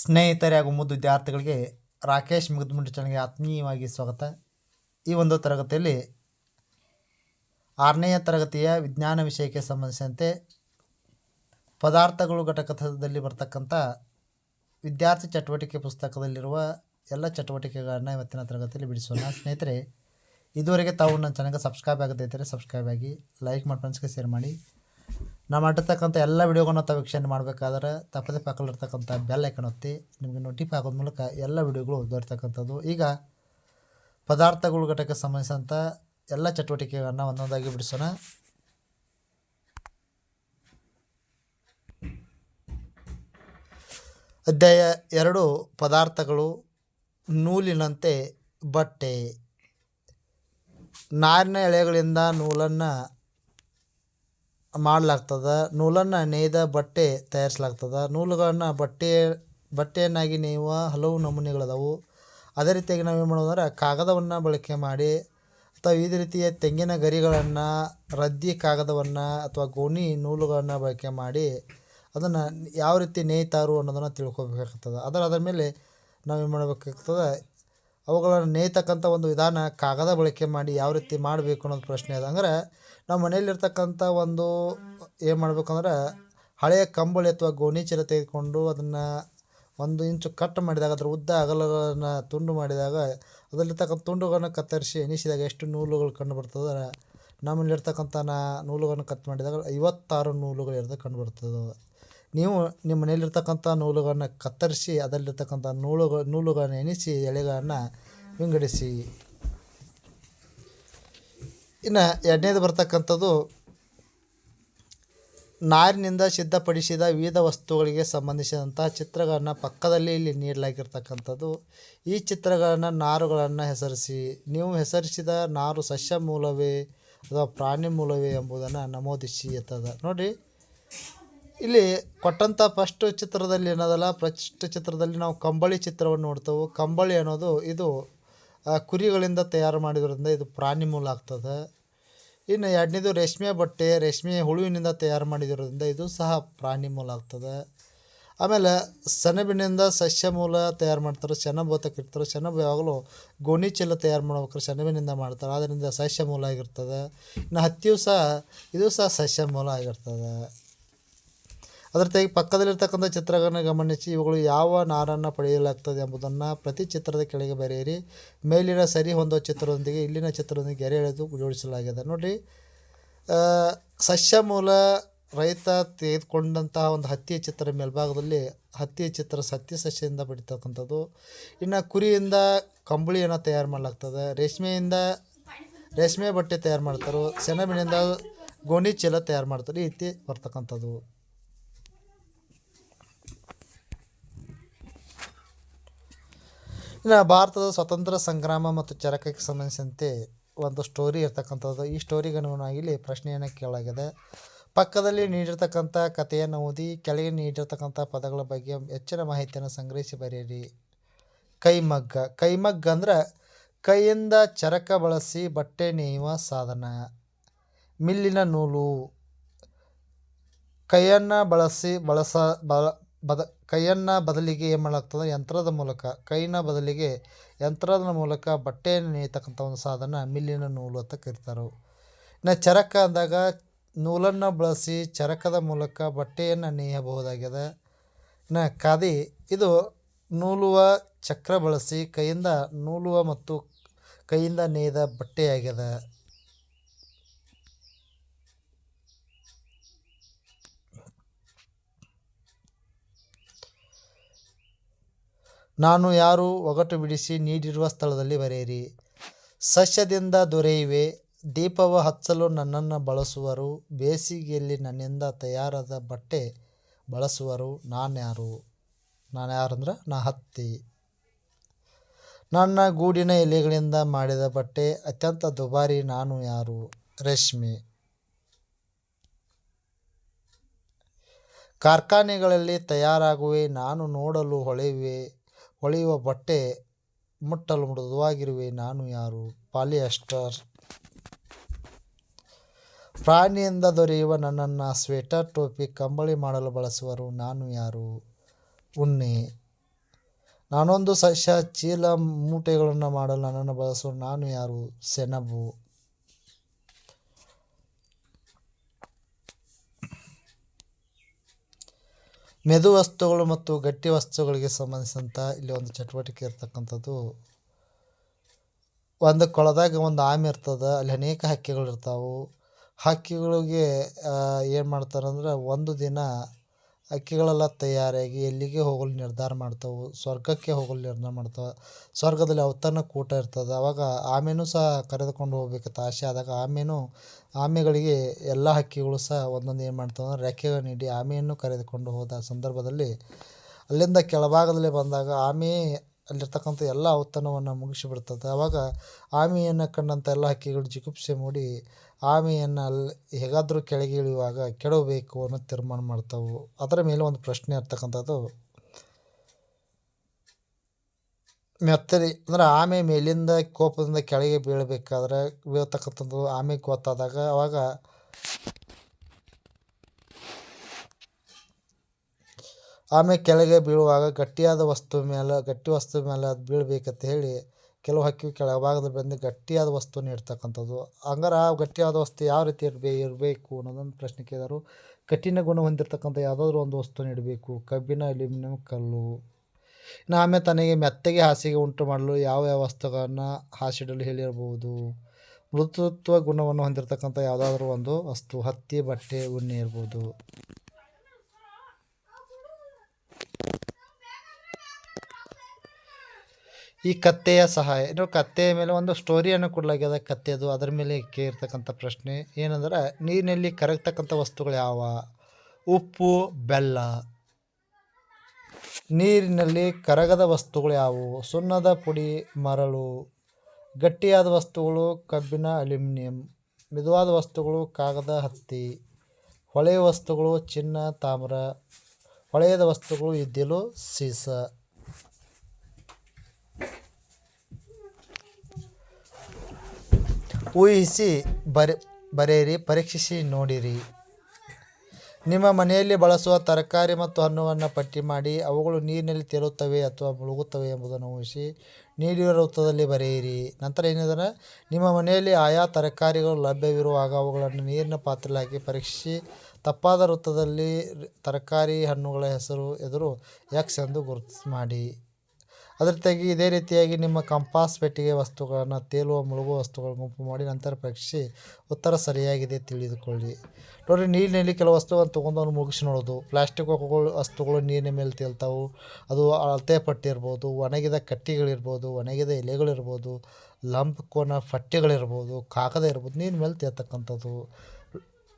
ಸ್ನೇಹಿತರೆ ಹಾಗೂ ಮುದ್ದು ವಿದ್ಯಾರ್ಥಿಗಳಿಗೆ ರಾಕೇಶ್ ಮುಗಿದ್ಮುಂಡಿ ಚಾನಲ್ಗೆ ಆತ್ಮೀಯವಾಗಿ ಸ್ವಾಗತ. ಈ ಒಂದು ತರಗತಿಯಲ್ಲಿ ಆರನೆಯ ತರಗತಿಯ ವಿಜ್ಞಾನ ವಿಷಯಕ್ಕೆ ಸಂಬಂಧಿಸಿದಂತೆ ಪದಾರ್ಥಗಳು ಘಟಕದಲ್ಲಿ ಬರ್ತಕ್ಕಂಥ ವಿದ್ಯಾರ್ಥಿ ಚಟುವಟಿಕೆ ಪುಸ್ತಕದಲ್ಲಿರುವ ಎಲ್ಲ ಚಟುವಟಿಕೆಗಳನ್ನು ಇವತ್ತಿನ ತರಗತಿಯಲ್ಲಿ ಬಿಡಿಸೋಣ. ಸ್ನೇಹಿತರೆ, ಇದುವರೆಗೆ ತಾವು ನನ್ನ ಚಾನಲ್ಗೆ ಸಬ್ಸ್ಕ್ರೈಬ್ ಆಗದೇ ಇದ್ದರೆ ಸಬ್ಸ್ಕ್ರೈಬ್ ಆಗಿ, ಲೈಕ್ ಮಾಡಿ ಫ್ರೆಂಡ್ಸ್ಗೆ ಶೇರ್ ಮಾಡಿ. ನಾವು ಮಾಡಿರ್ತಕ್ಕಂಥ ಎಲ್ಲ ವೀಡಿಯೋಗಳನ್ನ ತಾವು ವೀಕ್ಷಣೆ ಮಾಡಬೇಕಾದ್ರೆ ತಪ್ಪದೆ ಪಕ್ಕಲ್ಲಿರ್ತಕ್ಕಂಥ ಬೆಲ್ ಐಕನ್ ಒತ್ತಿ ನಿಮಗೆ ನೋಟಿಫೈ ಆಗೋದ ಮೂಲಕ ಎಲ್ಲ ವಿಡಿಯೋಗಳು ದೊರೆತಕ್ಕಂಥದ್ದು. ಈಗ ಪದಾರ್ಥಗಳ ಘಟಕಕ್ಕೆ ಸಂಬಂಧಿಸಿದಂಥ ಎಲ್ಲ ಚಟುವಟಿಕೆಗಳನ್ನು ಒಂದೊಂದಾಗಿ ಬಿಡಿಸೋಣ. ಅಧ್ಯಾಯ ಎರಡು, ಪದಾರ್ಥಗಳು ನೂಲಿನಂತೆ ಬಟ್ಟೆ. ನಾರಿನ ಎಳೆಗಳಿಂದ ನೂಲನ್ನು ಮಾಡಲಾಗ್ತದೆ. ನೂಲನ್ನು ನೇಯ್ದ ಬಟ್ಟೆ ತಯಾರಿಸ್ಲಾಗ್ತದ. ನೂಲುಗಳನ್ನು ಬಟ್ಟೆ, ಬಟ್ಟೆಯನ್ನಾಗಿ ನೇಯುವ ಹಲವು ನಮೂನೆಗಳದಾವು. ಅದೇ ರೀತಿಯಾಗಿ ನಾವು ಏನು ಮಾಡೋದಂದ್ರೆ ಕಾಗದವನ್ನು ಬಳಕೆ ಮಾಡಿ ಅಥವಾ ವಿವಿಧ ರೀತಿಯ ತೆಂಗಿನ ಗರಿಗಳನ್ನು, ರದ್ದಿ ಕಾಗದವನ್ನು ಅಥವಾ ಗೋಣಿ ನೂಲುಗಳನ್ನು ಬಳಕೆ ಮಾಡಿ ಅದನ್ನು ಯಾವ ರೀತಿ ನೇಯ್ತಾರು ಅನ್ನೋದನ್ನು ತಿಳ್ಕೊಬೇಕಾಗ್ತದೆ. ಅದರ ಅದರ ಮೇಲೆ ನಾವು ಏನು ಮಾಡಬೇಕಾಗ್ತದೆ, ಅವುಗಳನ್ನು ನೇಯ್ತಕ್ಕಂಥ ಒಂದು ವಿಧಾನ ಕಾಗದ ಬಳಕೆ ಮಾಡಿ ಯಾವ ರೀತಿ ಮಾಡಬೇಕು ಅನ್ನೋದು ಪ್ರಶ್ನೆ ಅದ ಅಂದ್ರೆ ನಾವು ಮನೆಯಲ್ಲಿರ್ತಕ್ಕಂಥ ಒಂದು ಏನು ಮಾಡ್ಬೇಕಂದ್ರೆ ಹಳೆಯ ಕಂಬಳಿ ಅಥವಾ ಗೋಣಿ ಚೀಲ ತೆಗೆದುಕೊಂಡು ಅದನ್ನು ಒಂದು ಇಂಚು ಕಟ್ ಮಾಡಿದಾಗ, ಅದರ ಉದ್ದ ಅಗಲಗಳನ್ನು ತುಂಡು ಮಾಡಿದಾಗ, ಅದರಲ್ಲಿರ್ತಕ್ಕಂಥ ತುಂಡುಗಳನ್ನು ಕತ್ತರಿಸಿ ಎಣಿಸಿದಾಗ ಎಷ್ಟು ನೂಲುಗಳು ಕಂಡು ಬರ್ತದೆ ನಮ್ಮಲ್ಲಿರ್ತಕ್ಕಂಥ ನಾ ನೂಲುಗಳನ್ನು ಕಟ್ ಮಾಡಿದಾಗ ಐವತ್ತಾರು ನೂಲುಗಳು ಇರೋದು ಕಂಡು ಬರ್ತದೆ. ನೀವು ನಿಮ್ಮ ಮನೆಯಲ್ಲಿರ್ತಕ್ಕಂಥ ನೂಲುಗಳನ್ನು ಕತ್ತರಿಸಿ, ಅದರಲ್ಲಿರ್ತಕ್ಕಂಥ ನೂಲುಗಳು ನೂಲುಗಳನ್ನು ಎಣಿಸಿ ಎಳೆಗಳನ್ನು ವಿಂಗಡಿಸಿ. ಇನ್ನು ಎರಡನೇದು ಬರ್ತಕ್ಕಂಥದ್ದು ನಾರಿನಿಂದ ಸಿದ್ಧಪಡಿಸಿದ ವಿವಿಧ ವಸ್ತುಗಳಿಗೆ ಸಂಬಂಧಿಸಿದಂಥ ಚಿತ್ರಗಳನ್ನು ಪಕ್ಕದಲ್ಲಿ ಇಲ್ಲಿ ನೀಡಲಾಗಿರ್ತಕ್ಕಂಥದ್ದು. ಈ ಚಿತ್ರಗಳನ್ನು ನಾರುಗಳನ್ನು ಹೆಸರಿಸಿ, ನೀವು ಹೆಸರಿಸಿದ ನಾರು ಸಸ್ಯ ಮೂಲವೇ ಅಥವಾ ಪ್ರಾಣಿ ಮೂಲವೇ ಎಂಬುದನ್ನು ನಮೂದಿಸಿ ಎತ್ತದ. ನೋಡಿ, ಇಲ್ಲಿ ಕೊಟ್ಟಂಥ ಫಸ್ಟ್ ಚಿತ್ರದಲ್ಲಿ ಏನದಲ್ಲ, ಫಸ್ಟ್ ಚಿತ್ರದಲ್ಲಿ ನಾವು ಕಂಬಳಿ ಚಿತ್ರವನ್ನು ನೋಡ್ತೇವೆ. ಕಂಬಳಿ ಅನ್ನೋದು ಇದು ಕುರಿಗಳಿಂದ ತಯಾರು ಮಾಡಿದ್ರಿಂದ ಇದು ಪ್ರಾಣಿ ಮೂಲ ಆಗ್ತದೆ. ಇನ್ನು ಎರಡನೇದು ರೇಷ್ಮೆ ಬಟ್ಟೆ, ರೇಷ್ಮೆ ಹುಳುವಿನಿಂದ ತಯಾರು ಮಾಡಿರೋದ್ರಿಂದ ಇದು ಸಹ ಪ್ರಾಣಿ ಮೂಲ ಆಗ್ತದೆ. ಆಮೇಲೆ ಸೆಣಬಿನಿಂದ ಸಸ್ಯ ಮೂಲ ತಯಾರು ಮಾಡ್ತಾರೆ ಸೆಣಬು ಅಂತ ಕರಿತಾರೆ ಸೆಣಬು ಯಾವಾಗಲೂ ಗೋಣಿ ಚೀಲ ತಯಾರು ಮಾಡ್ಬೇಕಾದ್ರೆ ಸೆಣಬಿನಿಂದ ಮಾಡ್ತಾರೆ ಅದರಿಂದ ಸಸ್ಯ ಮೂಲ ಆಗಿರ್ತದೆ. ಇನ್ನು ಹತ್ತಿಯೂ ಸಹ, ಇದು ಸಹ ಸಸ್ಯ ಮೂಲ ಆಗಿರ್ತದೆ. ಅದರ ತೆಗೆ ಪಕ್ಕದಲ್ಲಿರ್ತಕ್ಕಂಥ ಚಿತ್ರಗಳನ್ನು ಗಮನಿಸಿ, ಇವುಗಳು ಯಾವ ನಾರನ್ನು ಪಡೆಯಲಾಗ್ತದೆ ಎಂಬುದನ್ನು ಪ್ರತಿ ಚಿತ್ರದ ಕೆಳಗೆ ಬರೆಯಿರಿ. ಮೇಲಿನ ಸರಿ ಹೊಂದುವ ಚಿತ್ರದೊಂದಿಗೆ ಇಲ್ಲಿನ ಚಿತ್ರದೊಂದಿಗೆ ಗೆರೆ ಎಳೆದು ಜೋಡಿಸಲಾಗಿದೆ. ನೋಡಿ ಸಸ್ಯ ಮೂಲ ರೈತ ತೆಗೆದುಕೊಂಡಂತಹ ಒಂದು ಹತ್ತಿಯ ಚಿತ್ರ ಮೇಲ್ಭಾಗದಲ್ಲಿ ಹತ್ತಿಯ ಚಿತ್ರ ಸತ್ಯ ಸಸ್ಯದಿಂದ ಪಡಿತಕ್ಕಂಥದ್ದು ಇನ್ನು ಕುರಿಯಿಂದ ಕಂಬಳಿಯನ್ನು ತಯಾರು ಮಾಡಲಾಗ್ತದೆ. ರೇಷ್ಮೆಯಿಂದ ರೇಷ್ಮೆ ಬಟ್ಟೆ ತಯಾರು ಮಾಡ್ತಾರೆ, ಸೆಣಬಿನಿಂದ ಗೋಣಿ ಚೀಲ ತಯಾರು ಮಾಡ್ತಾರೆ ಈ ರೀತಿ ಬರ್ತಕ್ಕಂಥದ್ದು. ಇನ್ನು ಭಾರತದ ಸ್ವಾತಂತ್ರ್ಯ ಸಂಗ್ರಾಮ ಮತ್ತು ಚರಕಕ್ಕೆ ಸಂಬಂಧಿಸಿದಂತೆ ಒಂದು ಸ್ಟೋರಿ ಇರ್ತಕ್ಕಂಥದ್ದು. ಈ ಸ್ಟೋರಿಗೆ ಅನುಗುಣವಾಗಿ ಇಲ್ಲಿ ಪ್ರಶ್ನೆಯನ್ನು ಕೇಳಲಾಗಿದೆ. ಪಕ್ಕದಲ್ಲಿ ನೀಡಿರ್ತಕ್ಕಂಥ ಕಥೆಯನ್ನು ಓದಿ, ಕೆಳಗೆ ನೀಡಿರ್ತಕ್ಕಂಥ ಪದಗಳ ಬಗ್ಗೆ ಹೆಚ್ಚಿನ ಮಾಹಿತಿಯನ್ನು ಸಂಗ್ರಹಿಸಿ ಬರೆಯಿರಿ. ಕೈಮಗ್ಗ. ಕೈಮಗ್ಗ ಅಂದ್ರೆ ಕೈಯಿಂದ ಚರಕ ಬಳಸಿ ಬಟ್ಟೆ ನೇಯುವ ಸಾಧನ. ಮಿಲ್ಲಿನ ನೂಲು. ಕೈಯನ್ನು ಬಳಸಿ ಬಳಸ ಬಲ ಬದ ಕೈಯನ್ನು ಬದಲಿಗೆ ಏನು ಮಾಡಲಾಗ್ತದೆ? ಯಂತ್ರದ ಮೂಲಕ. ಕೈನ ಬದಲಿಗೆ ಯಂತ್ರದ ಮೂಲಕ ಬಟ್ಟೆಯನ್ನು ನೇಯ್ತಕ್ಕಂಥ ಒಂದು ಸಾಧನ ಮಿಲ್ಲಿನ ನೂಲು ಅಂತ ಕರೀತಾರೆ ಇನ್ನು ಚರಕ ಅಂದಾಗ ನೂಲನ್ನು ಬಳಸಿ ಚರಕದ ಮೂಲಕ ಬಟ್ಟೆಯನ್ನು ನೇಯಬಹುದಾಗಿದೆ ಇನ್ನು ಖಾದಿ, ಇದು ನೂಲುವ ಚಕ್ರ ಬಳಸಿ ಕೈಯಿಂದ ನೂಲುವ ಮತ್ತು ಕೈಯಿಂದ ನೇಯ್ದ ಬಟ್ಟೆಯಾಗಿದೆ ನಾನು ಯಾರು ಒಗಟು ಬಿಡಿಸಿ ನೀಡಿರುವ ಸ್ಥಳದಲ್ಲಿ ಬರೆಯಿರಿ. ಸಸ್ಯದಿಂದ ದೊರೆಯುವೆ, ದೀಪವ ಹಚ್ಚಲು ನನ್ನನ್ನು ಬಳಸುವರು, ಬೇಸಿಗೆಯಲ್ಲಿ ನನ್ನಿಂದ ತಯಾರಾದ ಬಟ್ಟೆ ಬಳಸುವರು, ನಾನು ಯಾರು? ನಾನು ಯಾರಂದ್ರೆ ನಾ ಹತ್ತಿ. ನನ್ನ ಗೂಡಿನ ಎಲೆಗಳಿಂದ ಮಾಡಿದ ಬಟ್ಟೆ, ಅತ್ಯಂತ ದುಬಾರಿ ನಾನು ಯಾರು? ರೇಷ್ಮೆ. ಕಾರ್ಖಾನೆಗಳಲ್ಲಿ ತಯಾರಾಗುವೆ, ನಾನು ನೋಡಲು ಹೊಳೆಯುವೆ ಹೊಳೆಯುವ ಬಟ್ಟೆ ಮುಟ್ಟಲು ಮೃದುವಾಗಿರುವೆ. ನಾನು ಯಾರು? ಪಾಲಿಯಸ್ಟರ್. ಪ್ರಾಣಿಯಿಂದ ದೊರೆಯುವ ನನ್ನನ್ನು ಸ್ವೆಟರ್, ಟೋಪಿ, ಕಂಬಳಿ ಮಾಡಲು ಬಳಸುವರು. ನಾನು ಯಾರು? ಉಣ್ಣೆ. ನಾನೊಂದು ಸಸ್ಯ, ಚೀಲ, ಮೂಟೆಗಳನ್ನು ಮಾಡಲು ನನ್ನನ್ನು ಬಳಸುವ ನಾನು ಯಾರು? ಸೆಣಬು. ಮೆದು ವಸ್ತುಗಳು ಮತ್ತು ಗಟ್ಟಿ ವಸ್ತುಗಳಿಗೆ ಸಂಬಂಧಿಸಿದಂಥ ಇಲ್ಲಿ ಒಂದು ಚಟುವಟಿಕೆ ಇರ್ತಕ್ಕಂಥದ್ದು. ಒಂದು ಕೊಳದಾಗ ಒಂದು ಆಮೆ ಇರ್ತದೆ, ಅಲ್ಲಿ ಅನೇಕ ಹಕ್ಕಿಗಳು ಇರ್ತಾವೆ. ಹಕ್ಕಿಗಳಿಗೆ ಏನು ಮಾಡ್ತಾರಂದ್ರೆ, ಒಂದು ದಿನ ಹಕ್ಕಿಗಳೆಲ್ಲ ತಯಾರಾಗಿ ಎಲ್ಲಿಗೆ ಹೋಗಲು ನಿರ್ಧಾರ ಮಾಡ್ತವೆ, ಸ್ವರ್ಗಕ್ಕೆ ಹೋಗಲು ನಿರ್ಧಾರ ಮಾಡ್ತವೆ, ಸ್ವರ್ಗದಲ್ಲಿ ಔತಣ ಕೂಟ ಇರ್ತದೆ. ಅವಾಗ ಆಮೆನೂ ಸಹ ಕರೆದುಕೊಂಡು ಹೋಗ್ಬೇಕಂತ ಆಸೆ ಆದಾಗ ಆಮೆನೂ, ಆಮೆಗಳಿಗೆ ಎಲ್ಲ ಹಕ್ಕಿಗಳು ಸಹ ಒಂದೊಂದು ಏನು ಮಾಡ್ತವೆ ಅಂದ್ರೆ ರೆಕ್ಕೆಗಳು ನೀಡಿ ಆಮೆಯನ್ನು ಕರೆದುಕೊಂಡು ಹೋದ ಸಂದರ್ಭದಲ್ಲಿ, ಅಲ್ಲಿಂದ ಕೆಳಭಾಗದಲ್ಲಿ ಬಂದಾಗ ಆಮೆ ಅಲ್ಲಿರ್ತಕ್ಕಂಥ ಎಲ್ಲ ಔತಣವನ್ನು ಮುಗಿಸಿಬಿಡ್ತದೆ. ಆವಾಗ ಆಮೆಯನ್ನು ಕಂಡಂಥ ಎಲ್ಲ ಹಕ್ಕಿಗಳು ಜಿಗುಪ್ಸೆ ಮೂಡಿ ಆಮೆಯನ್ನು ಅಲ್ಲಿ ಹೇಗಾದರೂ ಕೆಳಗೆ ಇಳಿಯುವಾಗ ಕೆಡವಬೇಕು ಅನ್ನೋ ತೀರ್ಮಾನ ಮಾಡ್ತಾವೆ. ಅದರ ಮೇಲೆ ಒಂದು ಪ್ರಶ್ನೆ ಇರ್ತಕ್ಕಂಥದ್ದು, ಮೆತ್ತರಿ ಅಂದ್ರೆ ಆಮೆ ಮೇಲಿಂದ ಕೋಪದಿಂದ ಕೆಳಗೆ ಬೀಳಬೇಕಾದ್ರೆ ಬೀಳ್ತಕ್ಕಂಥದ್ದು ಆಮೆ ಗೊತ್ತಾದಾಗ ಅವಾಗ ಆಮೆ ಕೆಳಗೆ ಬೀಳುವಾಗ ಗಟ್ಟಿಯಾದ ವಸ್ತು ಮೇಲೆ ಗಟ್ಟಿ ವಸ್ತು ಮೇಲೆ ಅದು ಬೀಳ್ಬೇಕಂತ ಹೇಳಿ ಕೆಲವು ಹಕ್ಕಿ ಕೆಳಭಾಗದಲ್ಲಿ ಬಂದು ಗಟ್ಟಿಯಾದ ವಸ್ತುವನ್ನು ಇಡ್ತಕ್ಕಂಥದ್ದು ಹಂಗಾರೆ ಆ ಗಟ್ಟಿಯಾದ ವಸ್ತು ಯಾವ ರೀತಿ ಇರಬೇ, ಇರಬೇಕು ಅನ್ನೋದೊಂದು ಪ್ರಶ್ನೆ ಕೇಳಿದರು. ಕಠಿಣ ಗುಣ ಹೊಂದಿರತಕ್ಕಂಥ ಯಾವುದಾದ್ರೂ ಒಂದು ವಸ್ತು ನೀಡಬೇಕು. ಕಬ್ಬಿಣ, ಅಲ್ಯೂಮಿನಿಯಂ, ಕಲ್ಲು. ಇನ್ನು ಆಮೇಲೆ ತನಗೆ ಮೆತ್ತಗೆ ಹಾಸಿಗೆ ಉಂಟು ಮಾಡಲು ಯಾವ ಯಾವ ವಸ್ತುಗಳನ್ನು ಹಾಸಿಡಲು ಹೇಳಿರಬಹುದು? ಮೃದುತ್ವ ಗುಣವನ್ನು ಹೊಂದಿರತಕ್ಕಂಥ ಯಾವುದಾದ್ರೂ ಒಂದು ವಸ್ತು, ಹತ್ತಿ, ಬಟ್ಟೆ, ಉಣ್ಣೆ ಇರ್ಬೋದು. ಈ ಕತ್ತೆಯ ಸಹಾಯ ಇನ್ನು ಕತ್ತೆಯ ಮೇಲೆ ಒಂದು ಸ್ಟೋರಿಯನ್ನು ಕೊಡಲಾಗ್ಯದ ಕತ್ತೆದು, ಅದರ ಮೇಲೆ ಕೇಳಿರ್ತಕ್ಕಂಥ ಪ್ರಶ್ನೆ, ಏನಂದ್ರೆ, ನೀರಿನಲ್ಲಿ ಕರಗ್ತಕ್ಕಂಥ ವಸ್ತುಗಳು ಯಾವ? ಉಪ್ಪು, ಬೆಲ್ಲ. ನೀರಿನಲ್ಲಿ ಕರಗದ ವಸ್ತುಗಳು ಯಾವುವು? ಸುಣ್ಣದ ಪುಡಿ, ಮರಳು. ಗಟ್ಟಿಯಾದ ವಸ್ತುಗಳು, ಕಬ್ಬಿಣ, ಅಲ್ಯೂಮಿನಿಯಂ. ಮಿದುವಾದ ವಸ್ತುಗಳು, ಕಾಗದ, ಹತ್ತಿ. ಹೊಳೆಯ ವಸ್ತುಗಳು, ಚಿನ್ನ, ತಾಮ್ರ. ಹೊಳೆಯದ ವಸ್ತುಗಳು, ಇದ್ದಿಲು, ಸೀಸ. ಊಹಿಸಿ ಬರೆ, ಬರೆಯಿರಿ, ಪರೀಕ್ಷಿಸಿ ನೋಡಿರಿ. ನಿಮ್ಮ ಮನೆಯಲ್ಲಿ ಬಳಸುವ ತರಕಾರಿ ಮತ್ತು ಹಣ್ಣುಗಳನ್ನು ಪಟ್ಟಿ ಮಾಡಿ ಅವುಗಳು ನೀರಿನಲ್ಲಿ ತೇಲುತ್ತವೆ ಅಥವಾ ಮುಳುಗುತ್ತವೆ ಎಂಬುದನ್ನು ಊಹಿಸಿ ನೀಡಿರುವ ವೃತ್ತದಲ್ಲಿ ಬರೆಯಿರಿ. ನಂತರ ಏನಿದೆ? ನಿಮ್ಮ ಮನೆಯಲ್ಲಿ ಆಯಾ ತರಕಾರಿಗಳು ಲಭ್ಯವಿರುವಾಗ ಅವುಗಳನ್ನು ನೀರಿನ ಪಾತ್ರೆಯಲ್ಲಿ ಹಾಕಿ ಪರೀಕ್ಷಿಸಿ ತಪ್ಪಾದ ವೃತ್ತದಲ್ಲಿ ತರಕಾರಿ ಹಣ್ಣುಗಳ ಹೆಸರು, ಎದುರು ಎಕ್ಸ್ ಎಂದು ಗುರುತು ಮಾಡಿ. ಅದ್ರ ತೆಗಿ ಇದೇ ರೀತಿಯಾಗಿ ನಿಮ್ಮ ಕಂಪಾಸ್ ಪೆಟ್ಟಿಗೆ ವಸ್ತುಗಳನ್ನು ತೇಲುವ ಮುಳುಗುವ ವಸ್ತುಗಳ ಗುಂಪು ಮಾಡಿ ನಂತರ ಪರೀಕ್ಷಿಸಿ ಉತ್ತರ ಸರಿಯಾಗಿದೆ ತಿಳಿದುಕೊಳ್ಳಿ. ನೋಡಿರಿ ನೀರಿನಲ್ಲಿ ಕೆಲವು ವಸ್ತುಗಳನ್ನು ತೊಗೊಂಡು ಅವ್ನು ಮುಗಿಸಿ ನೋಡೋದು. ಪ್ಲಾಸ್ಟಿಕ್ ವಸ್ತುಗಳು ನೀರಿನ ಮೇಲೆ ತೇಲ್ತಾವು. ಅದು ಅಳತೆ ಪಟ್ಟಿ ಇರ್ಬೋದು ಒಣಗಿದ ಕಟ್ಟಿಗಳಿರ್ಬೋದು, ಒಣಗಿದ ಎಲೆಗಳಿರ್ಬೋದು, ಲಂಪ್ ಕೋನ ಪಟ್ಟಿಗಳಿರ್ಬೋದು, ಕಾಗದ ಇರ್ಬೋದು, ನೀರಿನ ಮೇಲೆ ತೇಲ್ತಕ್ಕಂಥದ್ದು.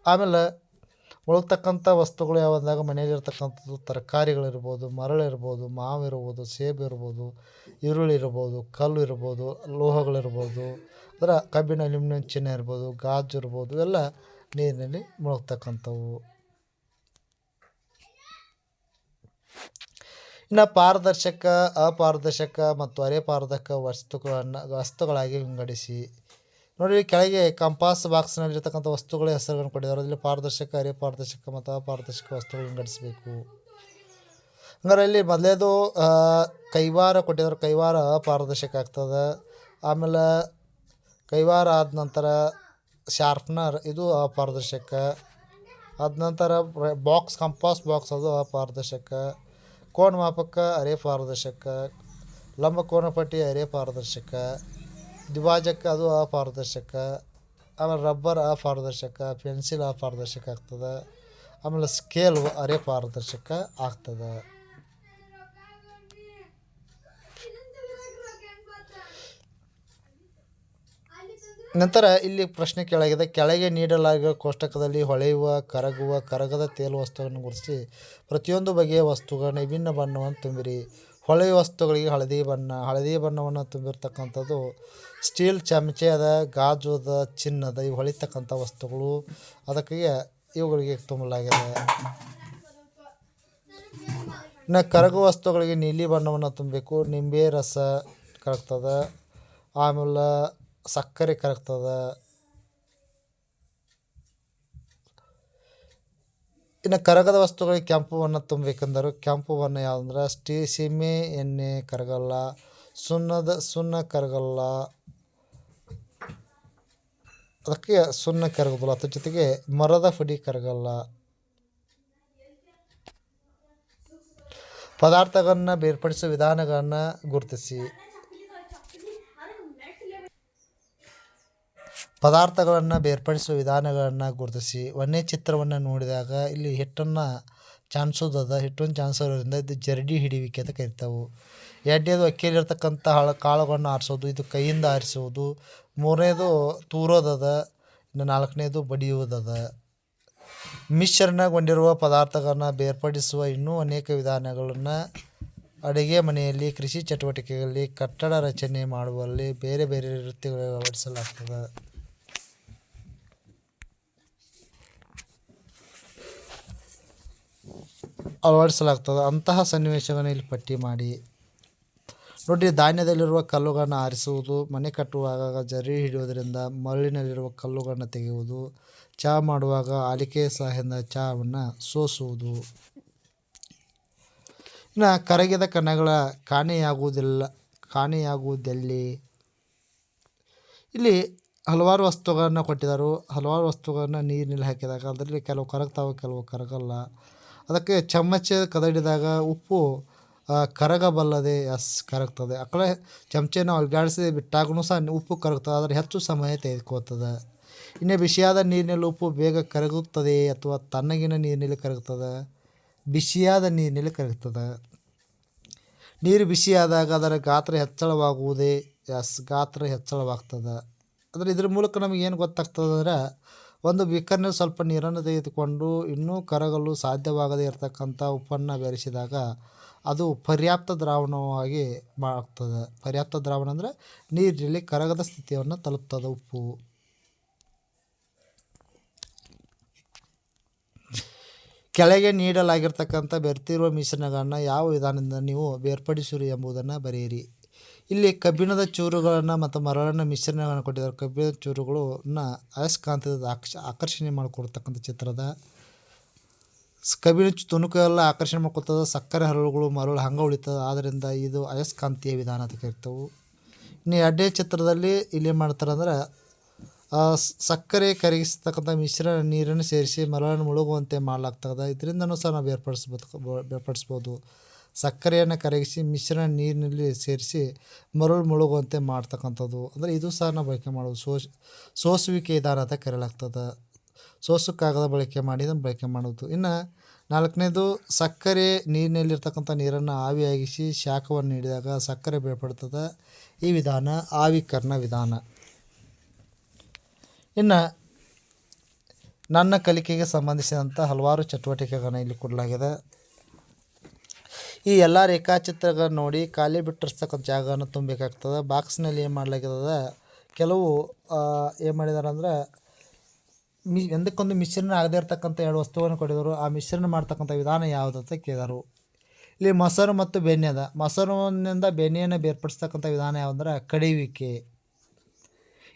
ಆಮೇಲೆ ಉಳ್ತಕ್ಕಂಥ ವಸ್ತುಗಳು ಯಾವಂದಾಗ ಮನೆಯಲ್ಲಿರ್ತಕ್ಕಂಥದ್ದು, ತರಕಾರಿಗಳಿರ್ಬೋದು, ಮರಳಿರ್ಬೋದು, ಮಾವಿರ್ಬೋದು ಸೇಬು ಇರ್ಬೋದು ಈರುಳ್ಳಿ ಇರ್ಬೋದು ಕಲ್ಲು ಇರ್ಬೋದು ಲೋಹಗಳಿರ್ಬೋದು, ಅಂದ್ರೆ ಕಬ್ಬಿಣ ಅಲ್ಯೂಮಿನಿಯಂ ಚಿನ್ನ ಇರ್ಬೋದು, ಗಾಜು ಇರ್ಬೋದು, ಇವೆಲ್ಲ ನೀರಿನಲ್ಲಿ ಮುಳುಗ್ತಕ್ಕಂಥವು. ಇನ್ನು ಪಾರದರ್ಶಕ, ಅಪಾರದರ್ಶಕ ಮತ್ತು ಅರೆಪಾರದರ್ಶಕ ವಸ್ತುಗಳನ್ನು, ವಸ್ತುಗಳಾಗಿ ವಿಂಗಡಿಸಿ. ನೋಡಿ ಕೆಳಗೆ ಕಂಪಾಸ್ ಬಾಕ್ಸ್ನಲ್ಲಿರ್ತಕ್ಕಂಥ ವಸ್ತುಗಳ ಹೆಸರುಗಳನ್ನು ಕೊಟ್ಟಿದ್ದಾರೆ. ಅದರಲ್ಲಿ ಪಾರದರ್ಶಕ ಅರೆಪಾರದರ್ಶಕ ಮತ್ತು ಪಾರದರ್ಶಕ ವಸ್ತುಗಳು ವಿಂಗಡಿಸಬೇಕು ಹಂಗಾರೆ ಇಲ್ಲಿ ಮೊದಲೇದು ಕೈವಾರ ಕೊಟ್ಟಿದ್ದಾರೆ. ಕೈವಾರ ಪಾರದರ್ಶಕ ಆಗ್ತದೆ. ಆಮೇಲೆ ಕೈವಾರ ಆದ ನಂತರ ಶಾರ್ಪ್ನರ್ ಇದು ಅಪಾರದರ್ಶಕ. ಆದ ನಂತರ ಬಾಕ್ಸ್ ಕಂಪಾಸ್ ಬಾಕ್ಸ್ ಅದು ಅಪಾರದರ್ಶಕ. ಕೋಣ ಮಾಪಕ ಅರೆ ಪಾರದರ್ಶಕ. ಲಂಬ ಕೋನಪಟ್ಟಿ ಅರೆ ಪಾರದರ್ಶಕ. ದ್ವಿಭಾಜಕ ಅದು ಅಪಾರದರ್ಶಕ, ಆಮೇಲೆ ರಬ್ಬರ್ ಅಪಾರದರ್ಶಕ, ಪೆನ್ಸಿಲ್ ಅಪಾರದರ್ಶಕ ಆಗ್ತದೆ, ಆಮೇಲೆ ಸ್ಕೇಲ್ ಅರೆ ಪಾರದರ್ಶಕ ಆಗ್ತದೆ. ನಂತರ ಇಲ್ಲಿ ಪ್ರಶ್ನೆ ಕೆಳಗಿದೆ. ಕೆಳಗೆ ನೀಡಲಾಗಿರುವ ಕೋಷ್ಟಕದಲ್ಲಿ ಹೊಳೆಯುವ, ಕರಗುವ, ಕರಗದ ತೇಲು ವಸ್ತುಗಳನ್ನು ಗುರುತಿಸಿ ಪ್ರತಿಯೊಂದು ಬಗೆಯ ವಸ್ತುಗಳನ್ನು ವಿಭಿನ್ನ ಬಣ್ಣವನ್ನು ತುಂಬಿರಿ. ಹೊಳೆಯುವ ವಸ್ತುಗಳಿಗೆ ಹಳದಿ ಬಣ್ಣ, ಹಳದಿ ಬಣ್ಣವನ್ನು ತುಂಬಿರ್ತಕ್ಕಂಥದ್ದು ಸ್ಟೀಲ್ ಚಮಚೆ ಅದ ಗಾಜು ಅದ ಚಿನ್ನದ ಇವು ಹೊಳಿತಕ್ಕಂಥ ವಸ್ತುಗಳು. ಅದಕ್ಕೆ ಇವುಗಳಿಗೆ ತುಂಬಲಾಗಿದೆ. ಇನ್ನು ಕರಗುವ ವಸ್ತುಗಳಿಗೆ ನೀಲಿ ಬಣ್ಣವನ್ನು ತುಂಬಬೇಕು. ನಿಂಬೆ ರಸ ಕರಗ್ತದೆ. ಆಮೇಲೆ ಸಕ್ಕರೆ ಕರಗ್ತದೆ. ಇನ್ನು ಕರಗದ ವಸ್ತುಗಳಿಗೆ ಕೆಂಪುವನ್ನು ಕೆಂಪು ಬಣ್ಣ ಯಾವುದಂದ್ರೆ ಸ್ಟೀ ಸೀಮೆ ಎಣ್ಣೆ ಕರಗಲ್ಲ, ಸುಣ್ಣದ, ಸುಣ್ಣ ಕರಗಲ್ಲ, ಅದಕ್ಕೆ ಸುಣ್ಣ ಕರಗಬಲ್ಲ ಅದ್ರ ಜೊತೆಗೆ ಮರದ ಪುಡಿ ಕರಗಲ್ಲ. ಪದಾರ್ಥಗಳನ್ನು ಬೇರ್ಪಡಿಸುವ ವಿಧಾನಗಳನ್ನು ಗುರುತಿಸಿ. ಪದಾರ್ಥಗಳನ್ನು ಬೇರ್ಪಡಿಸುವ ವಿಧಾನಗಳನ್ನು ಗುರುತಿಸಿ ಒಂದೇ ಚಿತ್ರವನ್ನು ನೋಡಿದಾಗ ಇಲ್ಲಿ ಹಿಟ್ಟನ್ನು ಚಾನ್ಸೋದದ ಹಿಟ್ಟನ್ನು ಚಾನ್ಸೋದ್ರಿಂದ ಇದು ಜರಡಿ ಹಿಡಿಯುವಿಕೆ ಅಂತ ಕರಿತಾವೆ. ಎರಡನೇದು ಅಕ್ಕಿಯಲ್ಲಿರ್ತಕ್ಕಂಥ ಹಳ, ಕಾಳುಗಳನ್ನು ಆರಿಸೋದು, ಇದು ಕೈಯಿಂದ ಆರಿಸುವುದು. ಮೂರನೇದು ತೂರೋದದ, ಇನ್ನು ನಾಲ್ಕನೇದು ಬಡಿಯುವುದದ. ಮಿಶ್ರಣಗೊಂಡಿರುವ ಪದಾರ್ಥಗಳನ್ನು ಬೇರ್ಪಡಿಸುವ ಇನ್ನೂ ಅನೇಕ ವಿಧಾನಗಳನ್ನು ಅಡುಗೆ ಮನೆಯಲ್ಲಿ, ಕೃಷಿ ಚಟುವಟಿಕೆಗಳಲ್ಲಿ, ಕಟ್ಟಡ ರಚನೆ ಮಾಡುವಲ್ಲಿ ಬೇರೆ ಬೇರೆ ವೃತ್ತಿಗಳಲ್ಲಿ ಅಳವಡಿಸಲಾಗ್ತದೆ. ಅಳವಡಿಸಲಾಗ್ತದೆ. ಅಂತಹ ಸನ್ನಿವೇಶಗಳನ್ನು ಇಲ್ಲಿ ಪಟ್ಟಿ ಮಾಡಿ. ನೋಡಿ, ಧಾನ್ಯದಲ್ಲಿರುವ ಕಲ್ಲುಗಳನ್ನು ಆರಿಸುವುದು, ಮನೆ ಕಟ್ಟುವಾಗ ಜರಿ ಹಿಡಿಯುವುದರಿಂದ ಮರಳಿನಲ್ಲಿರುವ ಕಲ್ಲುಗಳನ್ನು ತೆಗೆಯುವುದು ಚಹಾ ಮಾಡುವಾಗ ಆಲಿಕೆ ಸಹಾಯದಿಂದ ಚಹಾವನ್ನು ಸೋಸುವುದು. ಇನ್ನು ಕರಗಿದ ಕಣಗಳ ಕಾಣೆಯಾಗುವುದಿಲ್ಲ, ಕಾಣೆಯಾಗುವುದಲ್ಲಿ? ಇಲ್ಲಿ ಹಲವಾರು ವಸ್ತುಗಳನ್ನು ಕೊಟ್ಟಿದ್ದಾರೆ. ಹಲವಾರು ವಸ್ತುಗಳನ್ನು ನೀರಿನಲ್ಲಿ ಹಾಕಿದಾಗ, ಅದರಲ್ಲಿ ಕೆಲವು ಕರಗ್ತಾವೆ, ಕೆಲವು ಕರಗಲ್ಲ. ಅದಕ್ಕೆ ಚಮಚ ಕದಡಿದಾಗ ಉಪ್ಪು ಕರಗಬಲ್ಲದೆ, ಎಸ್, ಕರಗ್ತದೆ. ಆ ಕಡೆ ಚಮಚನ ಅಲ್ಗಾಡಿಸಿ ಬಿಟ್ಟಾಗೂ ಸಹ ಉಪ್ಪು ಕರಗ್ತದೆ, ಆದರೆ ಹೆಚ್ಚು ಸಮಯ ತೆಗೆದುಕೋತದೆ ಇನ್ನು ಬಿಸಿಯಾದ ನೀರಿನಲ್ಲಿ ಉಪ್ಪು ಬೇಗ ಕರಗುತ್ತದೆ ಅಥವಾ ತಣ್ಣಗಿನ ನೀರಿನಲ್ಲಿ ಕರಗ್ತದೆ. ಬಿಸಿಯಾದ ನೀರಿನಲ್ಲಿ ಕರಗ್ತದೆ. ನೀರು ಬಿಸಿಯಾದಾಗ ಅದರ ಗಾತ್ರ ಹೆಚ್ಚಳವಾಗುವುದೇ, ಎಸ್, ಗಾತ್ರ ಹೆಚ್ಚಳವಾಗ್ತದೆ. ಅಂದರೆ ಇದ್ರ ಮೂಲಕ ನಮಗೆ ಏನು ಗೊತ್ತಾಗ್ತದೆ ಅಂದ್ರೆ ಒಂದು ಬಿಕ್ಕರ್ನಲ್ಲಿ ಸ್ವಲ್ಪ ನೀರನ್ನು ತೆಗೆದುಕೊಂಡು ಇನ್ನೂ ಕರಗಲು ಸಾಧ್ಯವಾಗದೇ ಇರತಕ್ಕಂಥ ಉಪ್ಪನ್ನು ಬೆರೆಸಿದಾಗ ಅದು ಪರ್ಯಾಪ್ತ ದ್ರಾವಣವಾಗಿ ಮಾಡ್ತದೆ ಪರ್ಯಾಪ್ತ ದ್ರಾವಣ ಅಂದರೆ ನೀರಿನಲ್ಲಿ ಕರಗದ ಸ್ಥಿತಿಯನ್ನು ತಲುಪ್ತದೆ ಉಪ್ಪು. ಕೆಳಗೆ ನೀಡಲಾಗಿರ್ತಕ್ಕಂಥ ಬೆರ್ತಿರುವ ಮಿಶ್ರಣಗಳನ್ನು ಯಾವ ವಿಧಾನದಿಂದ ನೀವು ಬೇರ್ಪಡಿಸಿರಿ ಎಂಬುದನ್ನು ಬರೆಯಿರಿ. ಇಲ್ಲಿ ಕಬ್ಬಿಣದ ಚೂರುಗಳನ್ನು ಮತ್ತು ಮರಳನ್ನು ಮಿಶ್ರಣವನ್ನು ಕೊಟ್ಟಿದ್ದಾರೆ. ಕಬ್ಬಿಣದ ಚೂರುಗಳನ್ನ ಅಯಸ್ಕಾಂತದ ಆಕ್ಷ ಆಕರ್ಷಣೆ ಮಾಡಿಕೊಡ್ತಕ್ಕಂಥ ಚಿತ್ರದ. ಕಬ್ಬಿಣ ತುಣುಕು ಎಲ್ಲ ಆಕರ್ಷಣೆ ಮಾಡ್ಕೊತದ ಸಕ್ಕರೆ ಹರಳುಗಳು, ಮರಳು ಹಂಗೆ ಉಳಿತದೆ. ಆದ್ದರಿಂದ ಇದು ಅಯಸ್ಕಾಂತೀಯ ವಿಧಾನ ಅಂತ ಕರಿತವು. ಇನ್ನು ಎರಡನೇ ಚಿತ್ರದಲ್ಲಿ ಇಲ್ಲಿ ಏನು ಮಾಡ್ತಾರೆ ಅಂದ್ರೆ ಸಕ್ಕರೆ ಕರಗಿಸ್ತಕ್ಕಂಥ ಮಿಶ್ರಣ ನೀರನ್ನು ಸೇರಿಸಿ ಮರಳನ್ನು ಮುಳುಗುವಂತೆ ಮಾಡಲಾಗ್ತದೆ. ಇದರಿಂದನೂ ಸಹ ನಾವು ಬೇರ್ಪಡಿಸ್ಬೇಕು ಬೇರ್ಪಡಿಸ್ಬೋದು. ಸಕ್ಕರೆಯನ್ನು ಕರಗಿಸಿ, ಮಿಶ್ರಣ ನೀರಿನಲ್ಲಿ ಸೇರಿಸಿ ಮರಳು ಮುಳುಗುವಂತೆ ಮಾಡ್ತಕ್ಕಂಥದ್ದು. ಅಂದರೆ ಇದು ಸಹ ನಾವು ಬಳಕೆ ಮಾಡೋದು. ಸೋಸ್, ಸೋಸುವಿಕೆ ಇದಾರ ಅಂತ ಕರೆಯಲಾಗ್ತದೆ. ಕಾಗದ ಬಳಕೆ ಮಾಡಿ ಇದನ್ನು ಬಳಕೆ ಮಾಡೋದು. ಇನ್ನು ನಾಲ್ಕನೇದು, ಸಕ್ಕರೆ ನೀರಿನಲ್ಲಿರ್ತಕ್ಕಂಥ ನೀರನ್ನು ಆವಿಯಾಗಿಸಿ ಶಾಖವನ್ನು ನೀಡಿದಾಗ ಸಕ್ಕರೆ ಬೇರ್ಪಡ್ತದೆ. ಈ ವಿಧಾನ ಆವಿಕರಣ ವಿಧಾನ. ಇನ್ನು ನನ್ನ ಕಲಿಕೆಗೆ ಸಂಬಂಧಿಸಿದಂಥ ಹಲವಾರು ಚಟುವಟಿಕೆಗಳನ್ನ ಇಲ್ಲಿ ಕೊಡಲಾಗಿದೆ. ಈ ಎಲ್ಲ ರೇಖಾಚಿತ್ರಗಳನ್ನು ನೋಡಿ ಖಾಲಿ ಬಿಟ್ಟಿರ್ತಕ್ಕಂಥ ಜಾಗವನ್ನು ತುಂಬಬೇಕಾಗ್ತದೆ ಬಾಕ್ಸ್ನಲ್ಲಿ ಏನು ಮಾಡಲಾಗಿದೆ ಕೆಲವು ಏನು ಮಾಡಿದ್ದಾರೆ ಅಂದ್ರೆ, ಮಿ ಒಂದಕ್ಕೊಂದು ಮಿಶ್ರಣ ಆಗದೇ ಇರತಕ್ಕಂಥ ಎರಡು ವಸ್ತುವನ್ನು ಕೊಟ್ಟಿದ್ದರು. ಆ ಮಿಶ್ರಣ ಮಾಡ್ತಕ್ಕಂಥ ವಿಧಾನ ಯಾವುದು ಅಂತ ಕೇಳಿದರು. ಇಲ್ಲಿ ಮೊಸರು ಮತ್ತು ಬೆಣ್ಣೆದ ಮೊಸರಿನಿಂದ ಬೆಣ್ಣೆಯನ್ನು ಬೇರ್ಪಡಿಸ್ತಕ್ಕಂಥ ವಿಧಾನ ಯಾವುದಂದ್ರೆ ಕಡಿಯುವಿಕೆ.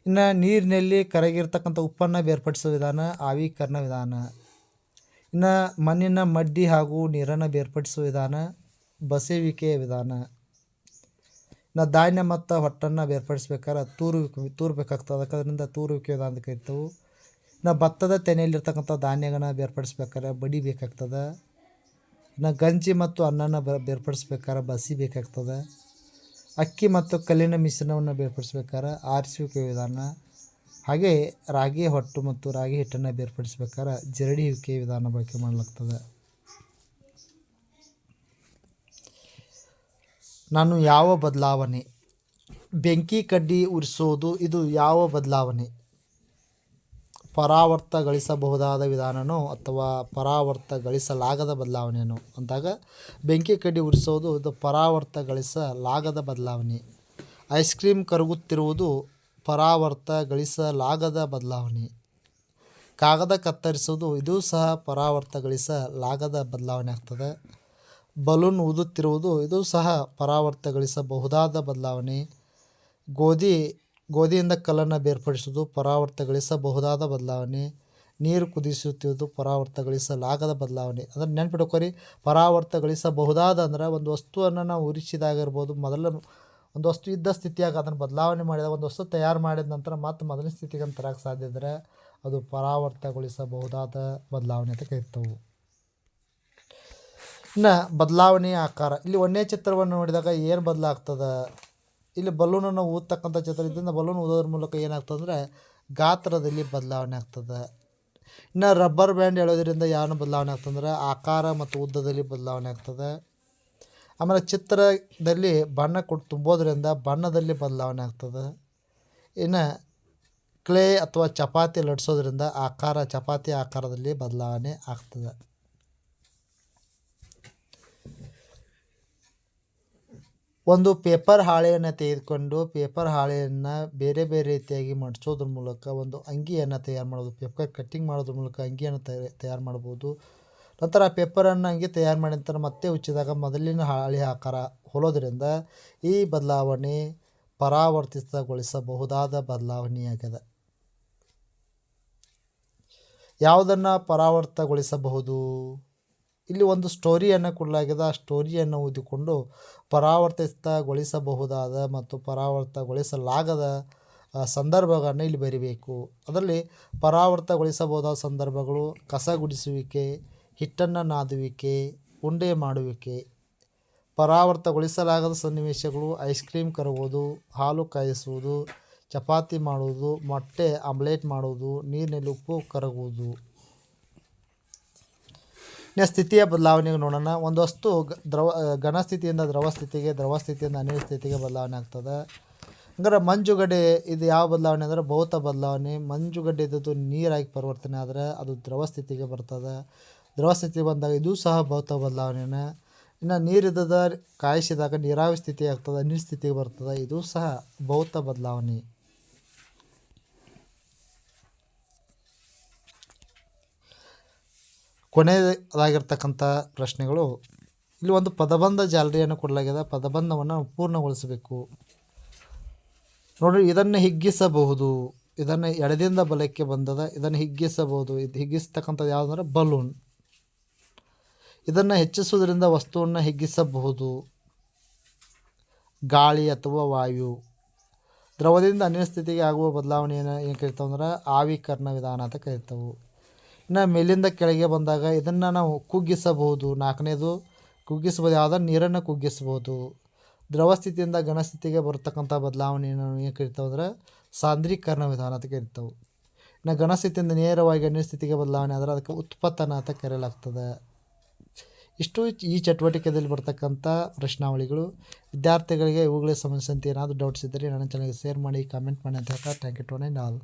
ಇನ್ನು ನೀರಿನಲ್ಲಿ ಕರಗಿರ್ತಕ್ಕಂಥ ಉಪ್ಪನ್ನು ಬೇರ್ಪಡಿಸೋ ವಿಧಾನ, ಆವೀಕರಣ ವಿಧಾನ. ಇನ್ನು ಮಣ್ಣಿನ ಮಡ್ಡಿ ಹಾಗೂ ನೀರನ್ನು ಬೇರ್ಪಡಿಸುವ ವಿಧಾನ. ಬಸೆಯುವಿಕೆಯ ವಿಧಾನ. ನಾ ಧಾನ್ಯ ಮತ್ತು ಹೊಟ್ಟನ್ನು ಬೇರ್ಪಡಿಸ್ಬೇಕಾದ್ರೆ ತೂರು, ತೂರ್ಬೇಕಾಗ್ತದೆ. ಅದರಿಂದ ತೂರುವಿಕೆ ವಿಧಾನ ಅಂತ ಕರಿತೇವೆ. ಭತ್ತದ ತೆನೆಯಲ್ಲಿರ್ತಕ್ಕಂಥ ಧಾನ್ಯಗಳನ್ನ ಬೇರ್ಪಡಿಸ್ಬೇಕಾದ್ರೆ ಬಡಿ ಬೇಕಾಗ್ತದೆ. ನಾ ಗಂಜಿ ಮತ್ತು ಅನ್ನನ ಬಸಿ ಬೇಕಾಗ್ತದೆ. ಅಕ್ಕಿ ಮತ್ತು ಕಲ್ಲಿನ ಮಿಶ್ರಣವನ್ನು ಬೇರ್ಪಡಿಸ್ಬೇಕಾದ್ರೆ ಆರಿಸುವಿಕೆ ವಿಧಾನ. ಹಾಗೆ ರಾಗಿ, ಹೊಟ್ಟು ಮತ್ತು ರಾಗಿ ಹಿಟ್ಟನ್ನು ಬೇರ್ಪಡಿಸ್ಬೇಕಾದ್ರೆ ಜರಡಿಯುವಿಕೆ ವಿಧಾನ ಬಳಕೆ ಮಾಡಲಾಗ್ತದೆ. ನಾನು ಯಾವ ಬದಲಾವಣೆ? ಬೆಂಕಿ ಕಡ್ಡಿ ಉರಿಸೋದು ಇದು ಯಾವ ಬದಲಾವಣೆ? ಪರಾವರ್ತಗೊಳಿಸಬಹುದಾದ ವಿಧಾನನೋ ಅಥವಾ ಪರಾವರ್ತಗೊಳಿಸಲಾಗದ ಬದಲಾವಣೆನೋ? ಅಂದಾಗ, ಬೆಂಕಿ ಕಡ್ಡಿ ಉರಿಸೋದು ಇದು ಪರಾವರ್ತಗೊಳಿಸಲಾಗದ ಬದಲಾವಣೆ. ಐಸ್ ಕ್ರೀಮ್ ಕರಗುತ್ತಿರುವುದು ಪರಾವರ್ತಗೊಳಿಸಲಾಗದ ಬದಲಾವಣೆ. ಕಾಗದ ಕತ್ತರಿಸೋದು ಇದು ಸಹ ಪರಾವರ್ತಗೊಳಿಸಲಾಗದ ಬದಲಾವಣೆ ಆಗ್ತದೆ. ಬಲೂನ್ ಊದುತ್ತಿರುವುದು, ಇದು ಸಹ ಪರಾವರ್ತಗೊಳಿಸಬಹುದಾದ ಬದಲಾವಣೆ. ಗೋಧಿ, ಗೋಧಿಯಿಂದ ಕಲ್ಲನ್ನು ಬೇರ್ಪಡಿಸುವುದು ಪರಾವರ್ತಗೊಳಿಸಬಹುದಾದ ಬದಲಾವಣೆ. ನೀರು ಕುದಿಸುತ್ತಿರುವುದು ಪರಾವರ್ತಗೊಳಿಸಲಾಗದ ಬದಲಾವಣೆ. ಅಂದ್ರೆ ನೆನ್ಪಿಟ್ಕೋರಿ ಪರಾವರ್ತಗೊಳಿಸಬಹುದಾದ ಅಂದ್ರೆ ಒಂದು ವಸ್ತುವನ್ನು ನಾವು ಉರಿಸಿದಾಗಿರ್ಬೋದು, ಮೊದಲ ಒಂದು ವಸ್ತು ಇದ್ದ ಸ್ಥಿತಿಯಾಗ ಅದನ್ನು ಬದಲಾವಣೆ ಮಾಡಿದ, ಒಂದು ವಸ್ತು ತಯಾರು ಮಾಡಿದ ನಂತರ ಮತ್ತೆ ಮೊದಲಿನ ಸ್ಥಿತಿಗೆ ತರಕ್ಕೆ ಸಾಧ್ಯ ಇದ್ದರೆ ಅದು ಪರಾವರ್ತಗೊಳಿಸಬಹುದಾದ ಬದಲಾವಣೆ ಅಂತ ಕರಿತವು. ಇನ್ನು ಬದಲಾವಣೆಯ ಆಕಾರ. ಇಲ್ಲಿ ಒಂದೇ ಚಿತ್ರವನ್ನು ನೋಡಿದಾಗ ಏನು ಬದಲಾಗ್ತದೆ? ಇಲ್ಲಿ ಬಲೂನನ್ನು ಊದ್ತಕ್ಕಂಥ ಚಿತ್ರ ಇದರಿಂದ ಬಲೂನ್ ಊದೋದ್ರ ಮೂಲಕ ಏನಾಗ್ತದೆ ಅಂದರೆ ಗಾತ್ರದಲ್ಲಿ ಬದಲಾವಣೆ ಆಗ್ತದೆ. ಇನ್ನು ರಬ್ಬರ್ ಬ್ಯಾಂಡ್ ಎಳೆಯೋದ್ರಿಂದ ಏನು ಬದಲಾವಣೆ ಆಗ್ತಂದ್ರೆ ಆಕಾರ ಮತ್ತು ಉದ್ದದಲ್ಲಿ ಬದಲಾವಣೆ ಆಗ್ತದೆ. ಆಮೇಲೆ ಚಿತ್ರದಲ್ಲಿ ಬಣ್ಣ ಕೊಟ್ಟು ತುಂಬೋದ್ರಿಂದ ಬಣ್ಣದಲ್ಲಿ ಬದಲಾವಣೆ ಆಗ್ತದೆ. ಇನ್ನು ಕ್ಲೇ ಅಥವಾ ಚಪಾತಿ ಲಟ್ಸೋದ್ರಿಂದ ಆಕಾರ, ಚಪಾತಿ ಆಕಾರದಲ್ಲಿ ಬದಲಾವಣೆ ಆಗ್ತದೆ. ಒಂದು ಪೇಪರ್ ಹಾಳೆಯನ್ನು ತೆಗೆದುಕೊಂಡು ಪೇಪರ್ ಹಾಳೆಯನ್ನು ಬೇರೆ ಬೇರೆ ರೀತಿಯಾಗಿ ಮಡಚೋದ್ರ ಮೂಲಕ ಒಂದು ಅಂಗಿಯನ್ನು ತಯಾರು ಮಾಡೋದು, ಪೇಪರ್ ಕಟ್ಟಿಂಗ್ ಮಾಡೋದ್ರ ಮೂಲಕ ಅಂಗಿಯನ್ನು ತಯಾರು ಮಾಡ್ಬೋದು. ನಂತರ ಆ ಪೇಪರನ್ನು ಅಂಗಿ ತಯಾರು ಮಾಡಿದ ನಂತರ ಮತ್ತೆ ಉಚ್ಚಿದಾಗ ಮೊದಲಿನ ಹಾಳೆ ಆಕಾರ ಹೋಲೋದ್ರಿಂದ ಈ ಬದಲಾವಣೆ ಪರಾವರ್ತಿತಗೊಳಿಸಬಹುದಾದ ಬದಲಾವಣೆಯಾಗಿದೆ ಯಾವುದನ್ನು ಪರಾವರ್ತಗೊಳಿಸಬಹುದು ಇಲ್ಲಿ ಒಂದು ಸ್ಟೋರಿಯನ್ನು ಕೊಡಲಾಗಿದೆ. ಆ ಸ್ಟೋರಿಯನ್ನು ಓದಿಕೊಂಡು ಪರಾವರ್ತಿತಗೊಳಿಸಬಹುದಾದ ಮತ್ತು ಪರಾವರ್ತಗೊಳಿಸಲಾಗದ ಸಂದರ್ಭಗಳನ್ನು ಇಲ್ಲಿ ಬರಿಬೇಕು. ಅದರಲ್ಲಿ ಪರಾವರ್ತಗೊಳಿಸಬಹುದಾದ ಸಂದರ್ಭಗಳು, ಕಸ ಗುಡಿಸುವಿಕೆ, ಹಿಟ್ಟನ್ನು ನಾದುವಿಕೆ, ಉಂಡೆ ಮಾಡುವಿಕೆ ಪರಾವರ್ತಗೊಳಿಸಲಾಗದ ಸನ್ನಿವೇಶಗಳು, ಐಸ್ ಕ್ರೀಮ್ ಕರಗುವುದು, ಹಾಲು ಕಾಯಿಸುವುದು, ಚಪಾತಿ ಮಾಡುವುದು, ಮೊಟ್ಟೆ ಆಮ್ಲೆಟ್ ಮಾಡುವುದು, ನೀರಿನಲ್ಲಿ ಉಪ್ಪು ಕರಗುವುದು. ಇನ್ನು ಸ್ಥಿತಿಯ ಬದಲಾವಣೆಗೆ ನೋಡೋಣ. ಒಂದು ವಸ್ತು ದ್ರವ ಘನ ಸ್ಥಿತಿಯಿಂದ ದ್ರವ ಸ್ಥಿತಿಗೆ ದ್ರವ ಸ್ಥಿತಿಯಿಂದ ಅನಿಲ ಸ್ಥಿತಿಗೆ ಬದಲಾವಣೆ ಆಗ್ತದೆ. ಹಂಗಾರೆ ಮಂಜುಗಡ್ಡೆ ಇದು ಯಾವ ಬದಲಾವಣೆ ಅಂದರೆ ಭೌತ ಬದಲಾವಣೆ. ಮಂಜುಗಡ್ಡೆ ಇದ್ದದ್ದು ನೀರಾಗಿ ಪರಿವರ್ತನೆ ಆದರೆ ಅದು ದ್ರವ ಸ್ಥಿತಿಗೆ ಬರ್ತದೆ. ದ್ರವ ಸ್ಥಿತಿ ಬಂದಾಗ ಇದು ಸಹ ಭೌತ ಬದಲಾವಣೆನೇ. ಇನ್ನು ನೀರಿದ್ದದ ಕಾಯಿಸಿದಾಗ ನೀರಾವಿ ಸ್ಥಿತಿ ಆಗ್ತದೆ ಅನಿಲ ಸ್ಥಿತಿಗೆ ಬರ್ತದೆ. ಇದು ಸಹ ಭೌತ ಬದಲಾವಣೆ. ಕೊನೆಯದಾಗಿರ್ತಕ್ಕಂಥ ಪ್ರಶ್ನೆಗಳು, ಇಲ್ಲಿ ಒಂದು ಪದಬಂಧ ಜಾಲರಿಯನ್ನು ಕೊಡಲಾಗಿದೆ. ಪದಬಂಧವನ್ನು ಪೂರ್ಣಗೊಳಿಸಬೇಕು. ನೋಡಿ ಇದನ್ನು ಹಿಗ್ಗಿಸಬಹುದು. ಇದನ್ನು ಎಡದಿಂದ ಬಲಕ್ಕೆ ಬಂದದ, ಇದನ್ನು ಹಿಗ್ಗಿಸಬಹುದು. ಇದು ಹಿಗ್ಗಿಸ್ತಕ್ಕಂಥದ್ದು ಯಾವುದಂದ್ರೆ ಬಲೂನ್. ಇದನ್ನು ಹೆಚ್ಚಿಸುವುದರಿಂದ ವಸ್ತುವನ್ನು ಹಿಗ್ಗಿಸಬಹುದು. ಗಾಳಿ ಅಥವಾ ವಾಯು. ದ್ರವದಿಂದ ಅನಿಲ ಸ್ಥಿತಿಗೆ ಆಗುವ ಬದಲಾವಣೆಯನ್ನು ಏನು ಕರಿತಾವಂದ್ರೆ ಆವಿಕರಣ ವಿಧಾನ ಅಂತ ಕರಿತಾವೆ. ಇನ್ನು ಮೇಲಿಂದ ಕೆಳಗೆ ಬಂದಾಗ ಇದನ್ನು ನಾವು ಕುಗ್ಗಿಸಬಹುದು. ನಾಲ್ಕನೇದು, ಕುಗ್ಗಿಸಬಹುದು ಯಾವುದಾದ್ರು ನೀರನ್ನು ಕುಗ್ಗಿಸ್ಬೋದು ದ್ರವ ಸ್ಥಿತಿಯಿಂದ ಘನ ಸ್ಥಿತಿಗೆ ಬರತಕ್ಕಂಥ ಬದಲಾವಣೆಯನ್ನು ನಾವು ಏನು ಕರಿತಾವೆ ಅಂದ್ರೆ ಸಾಂದ್ರೀಕರಣ ವಿಧಾನ ಅಂತ ಕರಿತಾವೆ. ಇನ್ನು ಘನ ಸ್ಥಿತಿಯಿಂದ ನೇರವಾಗಿ ಅನಿಲ ಸ್ಥಿತಿಗೆ ಬದಲಾವಣೆ ಆದರೆ ಅದಕ್ಕೆ ಉತ್ಪತ್ತನ ಅಂತ ಕರೆಯಲಾಗ್ತದೆ. ಇಷ್ಟು ಈ ಚಟುವಟಿಕೆಯಲ್ಲಿ ಬರ್ತಕ್ಕಂಥ ಪ್ರಶ್ನಾವಳಿಗಳು. ವಿದ್ಯಾರ್ಥಿಗಳಿಗೆ ಇವುಗಳಿಗೆ ಸಂಬಂಧಿಸಿದಂತೆ ಏನಾದರೂ ಡೌಟ್ಸ್ ಇದ್ದರೆ ನನ್ನ ಚಾನಲ್ಗೆ ಶೇರ್ ಮಾಡಿ ಕಾಮೆಂಟ್ ಮಾಡಿ ಅಂತ ಹೇಳ್ತಾ ಥ್ಯಾಂಕ್ ಯು ಟು ಆಲ್